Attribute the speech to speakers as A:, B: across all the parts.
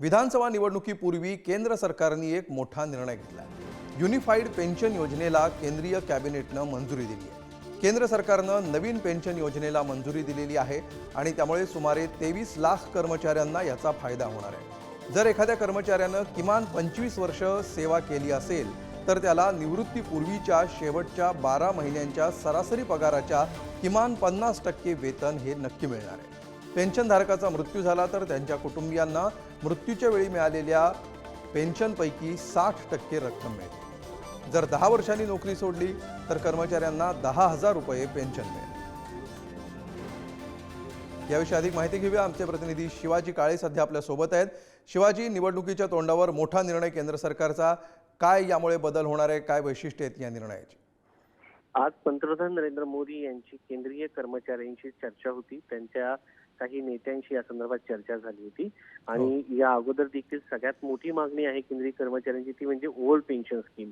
A: विधानसभा निवडणुकीपूर्वी केंद्र सरकारने एक मोठा निर्णय घेतला. युनिफाईड पेन्शन योजनेला केंद्रीय कॅबिनेटनं मंजुरी दिली आहे. केंद्र सरकारनं नवीन पेन्शन योजनेला मंजुरी दिलेली आहे आणि त्यामुळे सुमारे तेवीस लाख कर्मचाऱ्यांना याचा फायदा होणार आहे. जर एखाद्या कर्मचाऱ्यानं किमान पंचवीस वर्ष सेवा केली असेल तर त्याला निवृत्तीपूर्वीच्या शेवटच्या बारा महिन्यांच्या सरासरी पगाराच्या किमान पन्नास टक्के वेतन हे नक्की मिळणार आहे. पेन्शनधारकाचा मृत्यू झाला तर त्यांच्या कुटुंबियांना मृत्यूच्या वेळी मिळालेल्या पेन्शनपैकी साठ टक्के रक्कम मिळेल. जर दहा वर्षांनी नोकरी सोडली तर कर्मचाऱ्यांना दहा हजार रुपये पेन्शन मिळेल. याविषयी अधिक माहिती घेऊया. आमचे प्रतिनिधी शिवाजी काळे सध्या आपल्यासोबत आहेत. शिवाजी निवडणुकीच्या तोंडावर मोठा निर्णय केंद्र सरकारचा. काय यामुळे बदल होणार आहे? काय वैशिष्ट्य आहेत या निर्णयाची?
B: आज पंतप्रधान नरेंद्र मोदी यांची केंद्रीय कर्मचाऱ्यांशी चर्चा होती. त्यांच्या काही नेत्यांशी या संदर्भात चर्चा झाली होती. आणि या अगोदर देखील सगळ्यात मोठी मागणी आहे केंद्रीय कर्मचाऱ्यांची ती म्हणजे ओल्ड पेन्शन स्कीम.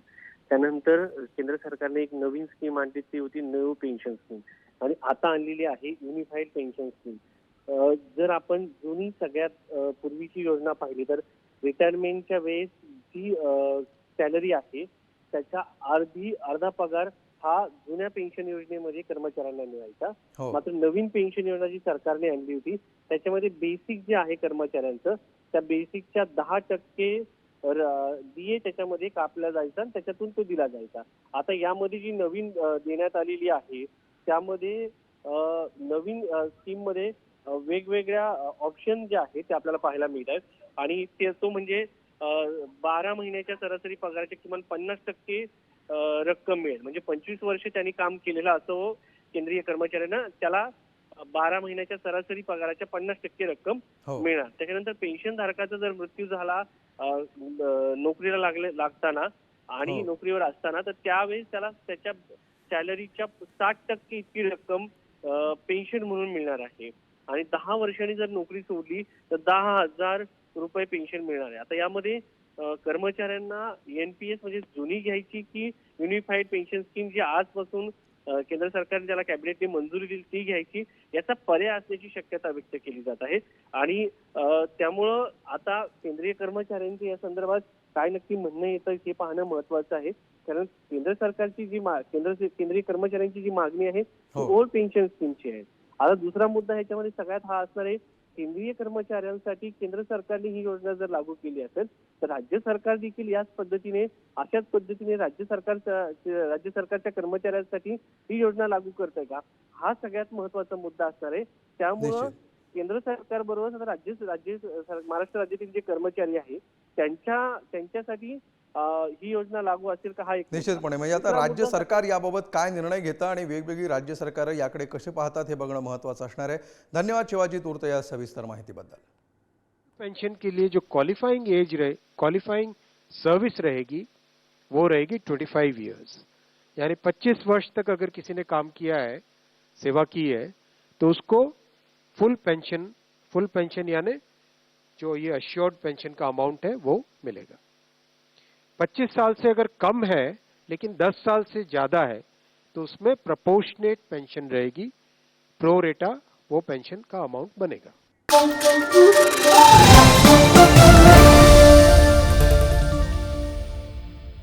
B: त्यानंतर केंद्र सरकारने एक नवीन स्कीम आणली ती होती न्यू पेन्शन स्कीम. आणि आता आणलेली आहे युनिफाईड पेन्शन स्कीम. जर आपण जुनी सगळ्यात पूर्वीची योजना पाहिली तर रिटायरमेंटच्या वेळेस जी सॅलरी आहे त्याच्या अर्धी अर्धा पगार हा जुन्या पेन्शन योजनेमध्ये कर्मचाऱ्यांना मिळायचा.
A: हो.
B: मात्र नवीन पेन्शन योजना जी सरकारने आणली होती त्याच्यामध्ये बेसिक जे आहे कर्मचाऱ्यांचं त्या बेसिकच्या दहा टक्के डीए त्याच्यामध्ये कापला जायचा आणि त्याच्यातून तो दिला जायचा. आता यामध्ये जी नवीन देण्यात आलेली आहे त्यामध्ये नवीन स्कीममध्ये वेगवेगळ्या ऑप्शन जे आहेत ते आपल्याला पाहायला मिळत आहेत. आणि ते तो म्हणजे बारा महिन्याच्या सरासरी पगाराच्या किमान पन्नास टक्के रक्कम मिळेल. म्हणजे पंचवीस वर्ष त्यांनी काम केलेलं असं केंद्रीय कर्मचाऱ्यांना त्याला बारा महिन्याच्या सरासरी पगाराच्या पन्नास टक्के रक्कम
A: हो.
B: मिळणार. त्याच्यानंतर पेन्शन धारकाचा जर मृत्यू झाला नोकरीला लागले लागताना आणि
A: हो.
B: नोकरीवर असताना तर त्यावेळेस त्याला त्याच्या सॅलरीच्या साठ टक्के इतकी रक्कम पेन्शन म्हणून मिळणार आहे. आणि दहा वर्षांनी जर नोकरी सोडली तर दहा हजार रुपये पेन्शन मिळणार आहे. आता यामध्ये कर्मचाऱ्यांना एनपीएस म्हणजे जुनी घ्यायची की युनिफाईड पेन्शन स्कीम जी आजपासून केंद्र सरकारने ज्याला कॅबिनेटने मंजुरी दिली ती घ्यायची याचा पर्याय असण्याची शक्यता व्यक्त केली जात आहे. आणि त्यामुळं आता केंद्रीय कर्मचाऱ्यांचं या संदर्भात काय नक्की म्हणणं येतं हे पाहणं महत्वाचं आहे. कारण केंद्र सरकारची जी केंद्र केंद्रीय कर्मचाऱ्यांची जी मागणी आहे ती. ओल्ड पेन्शन स्कीमची आहे. आता दुसरा मुद्दा ह्याच्यामध्ये सगळ्यात हा असणार आहे केंद्रीय कर्मचाऱ्यांसाठी केंद्र सरकारने ही योजना जर लागू केली असेल तर राज्य सरकार देखील याच पद्धतीने अशाच पद्धतीने राज्य सरकारच्या राज्य सरकारच्या कर्मचाऱ्यांसाठी ही योजना लागू करते का हा सगळ्यात महत्त्वाचा मुद्दा असणार आहे त्यामुळं. केंद्र सरकार बरोबर राज्य राज्य महाराष्ट्र राज्यातील जे कर्मचारी आहे त्यांच्या त्यांच्यासाठी ही योजना लागू असेल का हा एक
A: निश्चितपणे. म्हणजे आता राज्य सरकार याबाबत काय निर्णय घेतं आणि वेगवेगळी राज्य सरकारं याकडे कसे पाहतात हे बघणं महत्त्वाचं असणार आहे. धन्यवाद शिवाजी तूर्त या सविस्तर माहितीबद्दल.
C: पेंशन के लिए जो क्वालिफाइंग एज रहे क्वालिफाइंग सर्विस रहेगी वो रहेगी 25 इयर्स यानी 25 वर्ष तक अगर किसी ने काम किया है सेवा की है तो उसको फुल पेंशन फुल पेंशन यानी जो ये अश्योर्ड पेंशन का अमाउंट है वो मिलेगा। 25 साल से अगर कम है, लेकिन 10 साल से ज़्यादा है तो उसमें प्रपोर्शनेट पेंशन रहेगी। प्रोरेटा वो पेंशन का अमाउंट बनेगा।